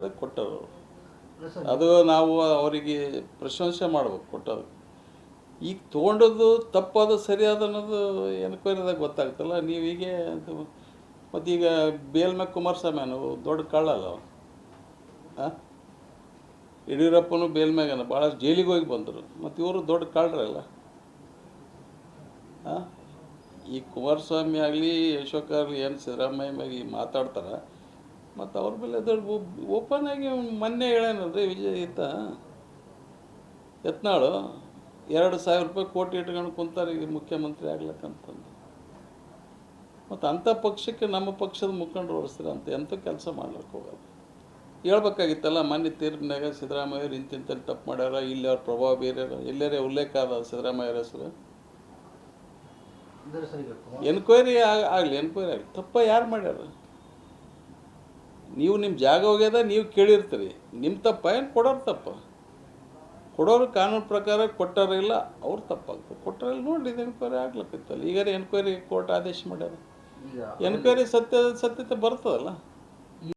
ಅದಕ್ಕೆ ಕೊಟ್ಟರು. ಅದು ನಾವು ಅವರಿಗೆ ಪ್ರಶಂಸೆ ಮಾಡ್ಬೇಕು ಕೊಟ್ಟದು ಈಗ ತೊಗೊಂಡದ್ದು ತಪ್ಪದು ಸರಿಯಾದ ಅನ್ನೋದು ಎನ್ಕ್ವೈರಿದಾಗ ಗೊತ್ತಾಗ್ತಲ್ಲ ನೀವು ಹೀಗೆ ಮತ್ತೀಗ ಮತ್ತು ಈಗ ಬೇಲ್ಮ್ಯಾಗ ಕುಮಾರಸ್ವಾಮಿ ನಾವು ದೊಡ್ಡ ಕಳ್ಳಲ್ಲ ಅವ ಹಾಂ ಯಡಿಯೂರಪ್ಪನು ಬೇಲ್ಮ್ಯಾಗನ ಭಾಳ ಜೈಲಿಗೆ ಹೋಗಿ ಬಂದರು. ಮತ್ತು ಇವರು ದೊಡ್ಡ ಕಳ್ಳರಲ್ಲ ಹಾಂ ಈ ಕುಮಾರಸ್ವಾಮಿ ಆಗಲಿ ಯಶೋಕ್ ಆಗಲಿ ಏನು ಸಿದ್ದರಾಮಯ್ಯ ಮ್ಯಾಗ ಮಾತಾಡ್ತಾರೆ. ಮತ್ತು ಅವ್ರ ಮೇಲೆ ದೊಡ್ಡ ಓಪನ್ ಆಗಿ ಮೊನ್ನೆ ಹೇಳೇನಲ್ರಿ ವಿಜಯ್ ಈತ ಯತ್ನಾಳು ಎರಡು ಸಾವಿರ ರೂಪಾಯಿ ಕೋಟಿ ಇಟ್ಕೊಂಡು ಕುಂತಾರೆ ಈಗ ಮುಖ್ಯಮಂತ್ರಿ ಆಗ್ಲಕ್ಕಂತಂದು. ಮತ್ತು ಅಂಥ ಪಕ್ಷಕ್ಕೆ ನಮ್ಮ ಪಕ್ಷದ ಮುಖಂಡರು ಓಡಿಸ್ತಾರೆ ಅಂತ ಎಂಥ ಕೆಲಸ ಮಾಡ್ಲಿಕ್ಕೆ ಹೋಗೋದು ಹೇಳ್ಬೇಕಾಗಿತ್ತಲ್ಲ ಮೊನ್ನೆ ತೀರ್ಪಿನಾಗ ಸಿದ್ದರಾಮಯ್ಯವ್ರು ಇಂತಿಂತಲ್ಲಿ ತಪ್ಪು ಮಾಡ್ಯಾರ ಇಲ್ಲಿ ಅವ್ರ ಪ್ರಭಾವ ಬೀರ್ಯಾರ ಎಲ್ಲರೇ ಉಲ್ಲೇಖ ಅದ ಸಿದ್ದರಾಮಯ್ಯರ ಹೆಸರು. ಎನ್ಕ್ವೈರಿ ಆಗಲಿ ಎನ್ಕ್ವೈರಿ ಆಗಲಿ ತಪ್ಪ ಯಾರು ಮಾಡ್ಯಾರ? ನೀವು ನಿಮ್ಮ ಜಾಗ ಹೋಗ್ಯದ ನೀವು ಕೇಳಿರ್ತೀರಿ. ನಿಮ್ಮ ತಪ್ಪ ಏನು ಕೊಡೋರು ತಪ್ಪ? ಕೊಡೋರು ಕಾನೂನು ಪ್ರಕಾರ ಕೊಟ್ಟಾರ ಇಲ್ಲ ಅವ್ರು ತಪ್ಪಾಗ್ತದೆ. ಕೊಟ್ಟಾರಿಲ್ಲ ನೋಡಿ ಇದು ಎನ್ಕ್ವೈರಿ ಆಗ್ಲಿಕ್ಕಿತ್ತಲ್ಲ ಈಗ ಎನ್ಕ್ವೈರಿ ಕೋರ್ಟ್ ಆದೇಶ ಮಾಡ್ಯಾರ? ಎನ್ಕ್ವೈರಿ ಸತ್ಯ ಸತ್ಯತೆ ಬರ್ತದಲ್ಲ?